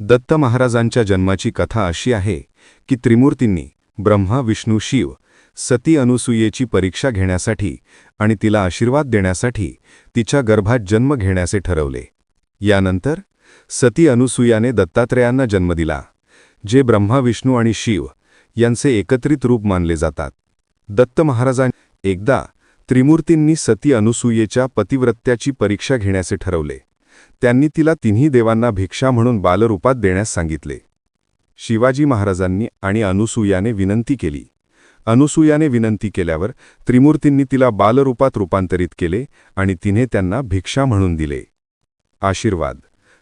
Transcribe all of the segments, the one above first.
दत्त महाराजांच्या जन्माची कथा अशी आहे की त्रिमूर्तींनी ब्रह्मा विष्णू शिव सती अनुसूयेची परीक्षा घेण्यासाठी आणि तिला आशीर्वाद देण्यासाठी तिच्या गर्भात जन्म घेण्याचे ठरवले. यानंतर सती अनुसूयाने दत्तात्रेयांना जन्म दिला जे ब्रह्मा विष्णू आणि शिव यांचे एकत्रित रूप मानले जातात. दत्त महाराजां एकदा त्रिमूर्तींनी सती अनुसूयेच्या पतिव्रत्याची परीक्षा घेण्याचे ठरवले. त्यांनी तिला तिन्ही देवांना भिक्षा म्हणून बालरूपात देण्यास सांगितले. शिवाजी महाराजांनी आणि अनुसूयाने विनंती केली. अनुसूयाने विनंती केल्यावर त्रिमूर्तींनी तिला बालरूपात रूपांतरित केले आणि तिने त्यांना भिक्षा म्हणून दिले. आशीर्वाद.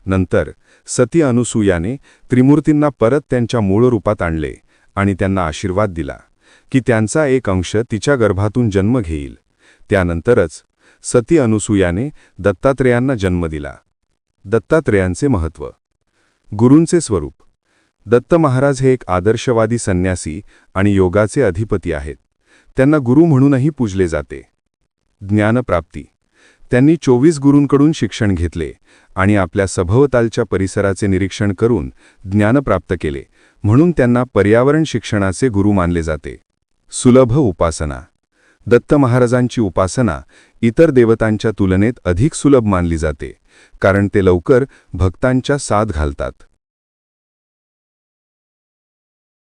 नंतर सती अनुसूयाने त्रिमूर्तींना परत त्यांच्या मूळ रूपात आणले आणि त्यांना आशीर्वाद दिला की त्यांचा एक अंश तिच्या गर्भातून जन्म घेईल. त्यानंतरच सती अनुसूयाने दत्तात्रेयांना जन्म दिला. दत्तात्रेयांचे महत्त्व. गुरूंचे स्वरूप. दत्त महाराज हे एक आदर्शवादी संन्यासी आणि योगाचे अधिपती आहेत. त्यांना गुरु म्हणूनही पूजले जाते. ज्ञानप्राप्ती. त्यांनी चोवीस गुरूंकडून शिक्षण घेतले आणि आपल्या सभोवतालच्या परिसराचे निरीक्षण करून ज्ञान प्राप्त केले म्हणून त्यांना पर्यावरण शिक्षणाचे गुरु मानले जाते. सुलभ उपासना. दत्त महाराजांची उपासना इतर देवतांच्या तुलनेत अधिक सुलभ मानली जाते. कारण ते लवकर भक्तांच्या साथ घालतात.